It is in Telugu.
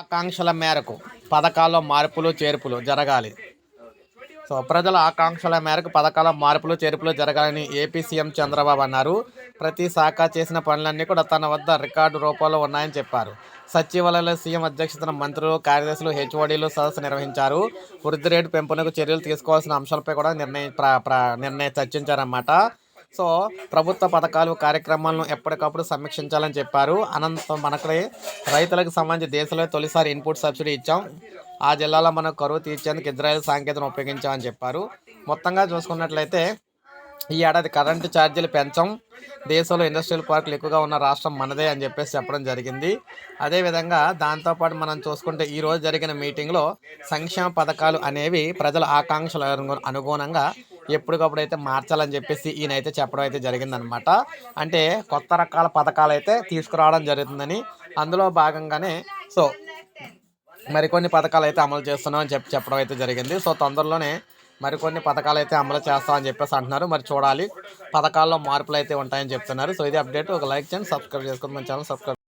ఆకాంక్షల మేరకు పథకాల్లో మార్పులు చేర్పులు జరగాలి. సో ప్రజల ఆకాంక్షల మేరకు పథకాల మార్పులు చేర్పులు జరగాలని ఏపీ సీఎం చంద్రబాబు అన్నారు. ప్రతి శాఖ చేసిన పనులన్నీ కూడా తన వద్ద రికార్డు రూపంలో ఉన్నాయని చెప్పారు. సచివాలయంలో సీఎం అధ్యక్షతన మంత్రులు కార్యదర్శులు హెచ్ఓడీలు సదస్సు నిర్వహించారు. వృద్ధి రేటు పెంపునకు చర్యలు తీసుకోవాల్సిన అంశాలపై కూడా నిర్ణయ ప్ర నిర్ణయం చర్చించారన్నమాట. సో ప్రభుత్వ పథకాలు కార్యక్రమాలను ఎప్పటికప్పుడు సమీక్షించాలని చెప్పారు. అనంతరం మనకి రైతులకు సంబంధించి దేశంలో తొలిసారి ఇన్పుట్ సబ్సిడీ ఇచ్చాం. ఆ జిల్లాలో మనం కరువు తీర్చేందుకు ఇజ్రాయెల్ సాంకేతికను ఉపయోగించామని చెప్పారు. మొత్తంగా చూసుకున్నట్లయితే ఈ ఏడాది కరెంటు ఛార్జీలు పెంచం. దేశంలో ఇండస్ట్రియల్ పార్కులు ఎక్కువగా ఉన్న రాష్ట్రం మనదే అని చెప్పేసి చెప్పడం జరిగింది. అదేవిధంగా దాంతోపాటు మనం చూసుకుంటే ఈరోజు జరిగిన మీటింగ్లో సంక్షేమ పథకాలు అనేవి ప్రజల ఆకాంక్షల అనుగు- అనుగుణంగా ఎప్పటికప్పుడు అయితే మార్చాలని చెప్పేసి ఈయన అయితే చెప్పడం అయితే జరిగిందనమాట అంటే కొత్త రకాల పథకాలు అయితే తీసుకురావడం జరుగుతుందని అందులో భాగంగానే సో మరికొన్ని పథకాలు అయితే అమలు చేస్తున్నాం అని చెప్పి చెప్పడం అయితే జరిగింది. సో తొందరలోనే మరికొన్ని పథకాలు అయితే అమలు చేస్తామని చెప్పేసి అంటున్నారు. మరి చూడాలి పథకాల్లో మార్పులు అయితే ఉంటాయని చెప్తున్నారు. సో ఇది అప్డేట్. ఒక లైక్ చేయండి సబ్స్క్రైబ్ చేసుకోండి. మన ఛానల్ సబ్స్క్రైబ్